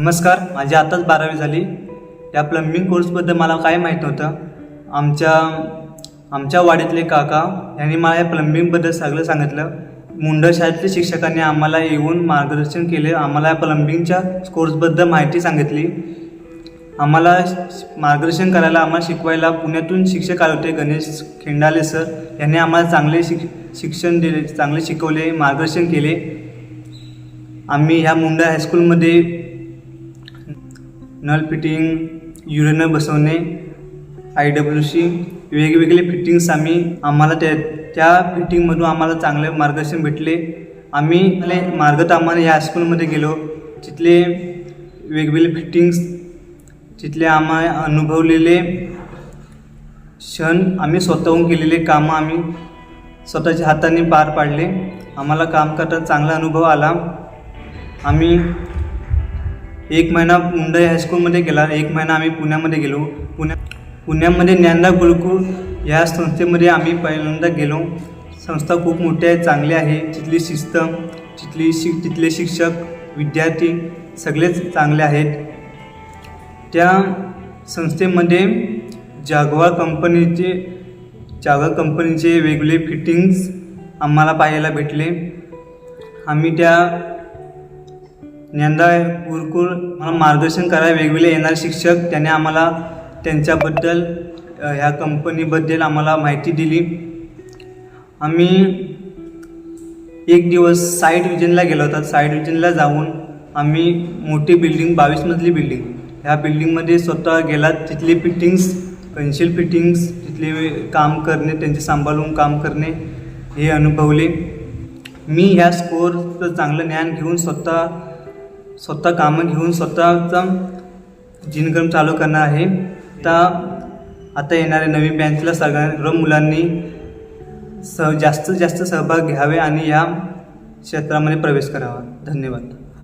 नमस्कार माझी आताच बारावी झाली. या प्लंबिंग कोर्सबद्दल मला काय माहीत नव्हतं. आमच्या आमच्या वाडीतले काका यांनी मला या प्लंबिंगबद्दल सगळं सांगितलं. मुंडा शाळेतल्या शिक्षकांनी आम्हाला येऊन मार्गदर्शन केले. आम्हाला या प्लंबिंगच्या कोर्सबद्दल माहिती सांगितली. आम्हाला श- मार्गदर्शन करायला आम्हाला शिकवायला पुण्यातून शिक्षक आले होते गणेश खिंडाले सर यांनी आम्हाला चांगले शिक शिक्षण दिले चांगले शिकवले मार्गदर्शन केले. आम्ही ह्या मुंडा हायस्कूलमध्ये नल फिटिंग युरेनर बसवणे आय डब्ल्यू सी वेगवेगळे फिटिंग्स आम्ही आम्हाला त्या त्या फिटिंगमधून आम्हाला चांगले मार्गदर्शन भेटले. आम्ही मार्गत आम्हाला या हायस्कूलमध्ये गेलो तिथले वेगवेगळे फिटिंग्स तिथले आम्हा अनुभवलेले क्षण आम्ही स्वतःहून केलेले कामं आम्ही स्वतःच्या हाताने पार पाडले. आम्हाला काम करताना चांगला अनुभव आला. आम्ही एक महिना मुंडई हायस्कूलमध्ये गेला एक महिना आम्ही पुण्यामध्ये गेलो. पुण्या पुण्यामध्ये ज्ञानदा गुरुकुल या संस्थेमध्ये आम्ही पहिल्यांदा गेलो. संस्था खूप मोठी आहे चांगली आहे. तिथली शिस्त तिथली शि तिथले शिक्षक विद्यार्थी सगळेच चांगले आहेत. त्या संस्थेमध्ये जागवा कंपनीचे जागवा कंपनीचे वेगवेगळे फिटिंग्स आम्हाला पाहायला भेटले. आम्ही त्या ज्ञानदा गुरुकुल मला मार्गदर्शन करायला वेगवेगळे येणारे शिक्षक त्याने आम्हाला त्यांच्याबद्दल ह्या कंपनीबद्दल आम्हाला माहिती दिली. आम्ही एक दिवस साईड विजनला गेलो होता. साईड विजनला जाऊन आम्ही मोठी बिल्डिंग बावीस मजली बिल्डिंग ह्या बिल्डिंगमध्ये स्वतः गेलात. तिथली फिटिंग्स पेन्सिल फिटिंग्स तिथले काम करणे त्यांचे सांभाळून काम करणे हे अनुभवले. मी ह्या स्कोअरचं चांगलं ज्ञान घेऊन स्वतः स्वतः कामं घेऊन स्वतःचा जिनक्रम चालू करणार आहे. आता आता येणाऱ्या नवीन बँचला सगळ्या मुलांनी स जास्तीत जास्त सहभाग घ्यावे आणि या क्षेत्रामध्ये प्रवेश करावा. धन्यवाद.